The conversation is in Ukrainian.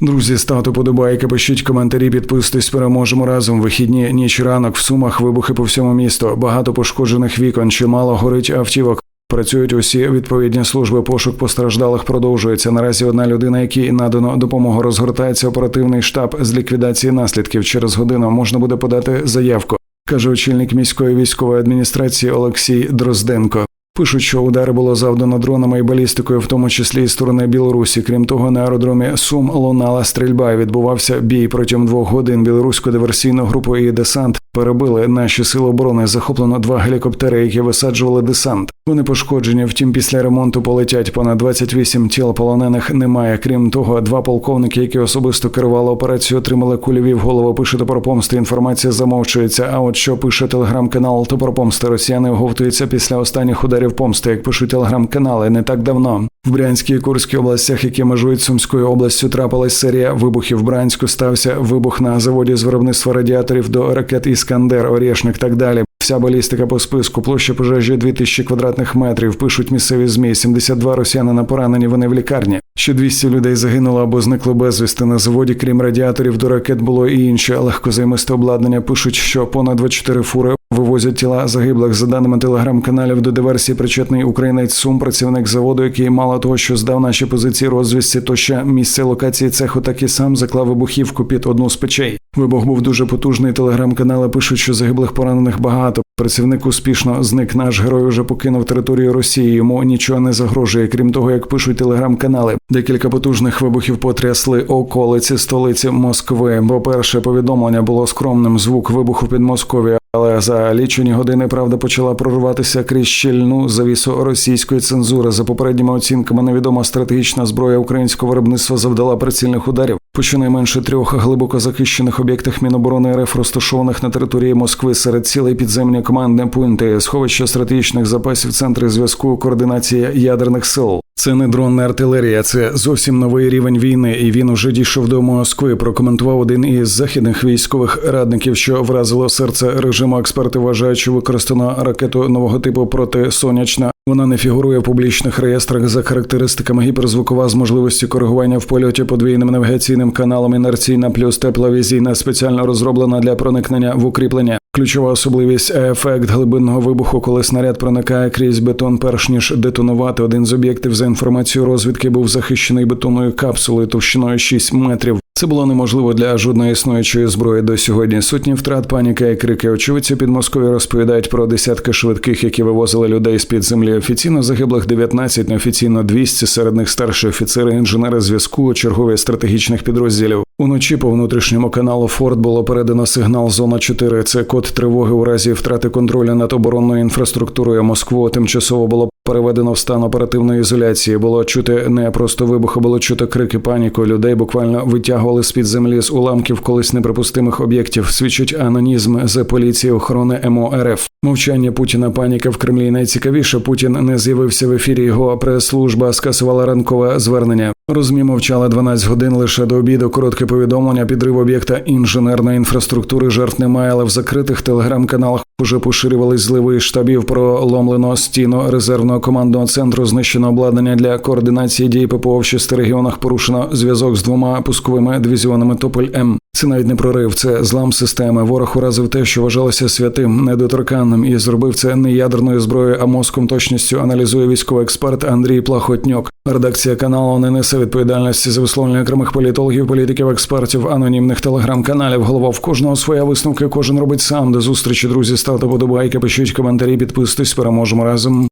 Друзі, ставте подобайки, пишіть коментарі, підписуйтесь, переможемо разом. Вихідні ніч ранок в сумах, вибухи по всьому місту. Багато пошкоджених вікон, чимало горить автівок. Працюють усі відповідні служби. Пошук постраждалих продовжується. Наразі одна людина, якій надано допомогу, розгортається оперативний штаб з ліквідації наслідків. Через годину можна буде подати заявку, каже очільник міської військової адміністрації Олексій Дрозденко. Пишуть, що удари було завдано дронами і балістикою, в тому числі і сторони Білорусі. Крім того, на аеродромі Сум лунала стрільба. і Відбувався бій протягом двох годин. Білоруську диверсійну групу і десант перебили наші сили оборони. Захоплено два гелікоптери, які висаджували десант. Вони пошкоджені. Втім, після ремонту полетять понад 28 тіл полонених. Немає. Крім того, два полковники, які особисто керували операцією, отримали кульові в голову. Пише топор помсти. Інформація замовчується. А от що пише телеграм-канал Топор помсти, росіяни оговтуються після останніх ударів помсти, як пишуть телеграм-канали не так давно. В Брянській і Курській областях, які межують Сумською областю, трапилась серія вибухів. В Брянську стався вибух на заводі з виробництва радіаторів до ракет Іскандер, Орєшник так далі. Вся балістика по списку, площа пожежі 2000 квадратних метрів. Пишуть місцеві змі. 72 росіянина поранені. Вони в лікарні. Ще 200 людей загинуло або зникли безвісти на заводі. Крім радіаторів до ракет було і інше легкозаймисте обладнання. Пишуть, що понад 24 фури вивозять тіла загиблих. За даними телеграм-каналів до диверсії причетний українець Сум, працівник заводу, який мало того, що здав наші позиції розвідці, то ще місце локації цеху так і сам заклав вибухівку під одну з печей. Вибух був дуже потужний. Телеграм-канали пишуть, що загиблих поранених багато. Працівник успішно зник. Наш герой вже покинув територію Росії. Йому нічого не загрожує. Крім того, як пишуть телеграм-канали, декілька потужних вибухів потрясли околиці столиці Москви. Бо перше повідомлення було скромним. Звук вибуху під Москові. Але за лічені години правда почала прорватися крізь щільну завісу російської цензури. За попередніми оцінками, невідома стратегічна зброя українського виробництва завдала прицільних ударів по щонайменше трьох глибоко захищених об'єктах Міноборони РФ, розташованих на території Москви серед цілей підземні командні пункти, сховища стратегічних запасів, центри зв'язку, координація ядерних сил. Це не дронна артилерія, це зовсім новий рівень війни, і він уже дійшов до Москви. Прокоментував один із західних військових радників, що вразило серце режиму. Експерти вважають, що використано ракету нового типу протисонячна. Вона не фігурує в публічних реєстрах за характеристиками гіперзвукова з можливістю коригування в польоті подвійним навігаційним каналом інерційна плюс тепловізійна спеціально розроблена для проникнення в укріплення. Ключова особливість ефект глибинного вибуху, коли снаряд проникає крізь бетон, перш ніж детонувати. Один з об'єктів за інформацією розвідки був захищений бетонною капсулою товщиною 6 метрів. Це було неможливо для жодної існуючої зброї до сьогодні. Сотні втрат, паніка і крики. Очевидці під Москвою розповідають про десятки швидких, які вивозили людей з під землі. Офіційно загиблих 19, неофіційно 200, серед них старші офіцери, інженери зв'язку, чергові стратегічних підрозділів. Уночі по внутрішньому каналу Форт було передано сигнал Зона 4. Це код тривоги у разі втрати контролю над оборонною інфраструктурою. Москву тимчасово було переведено в стан оперативної ізоляції. Було чути не просто вибухи, було чути крики паніку. Людей буквально витягували з під землі з уламків колись неприпустимих об'єктів. Свідчить анонізм з поліції охорони МО РФ. Мовчання Путіна паніка в Кремлі. Найцікавіше Путін не з'явився в ефірі. Його прес-служба скасувала ранкове звернення. Розмі мовчала 12 годин лише до обіду. Коротке повідомлення підрив об'єкта інженерної інфраструктури. Жертв немає, але в закритих телеграм-каналах уже поширювались зливи штабів про ломлено стіну резервного командного центру. Знищено обладнання для координації дій ППО в шести регіонах. Порушено зв'язок з двома пусковими дивізіонами Тополь М. Це навіть не прорив, це злам системи. Ворог уразив те, що вважалося святим, недоторканним, і зробив це не ядерною зброєю, а мозком точністю аналізує військовий експерт Андрій Плахотньок. Редакція каналу не несе відповідальності за висловлення окремих політологів, політиків, експертів, анонімних телеграм-каналів. Голова в кожного своя висновки. Кожен робить сам. До зустрічі, друзі. Ставте подобайки, пишіть коментарі, підписуйтесь. Переможемо разом.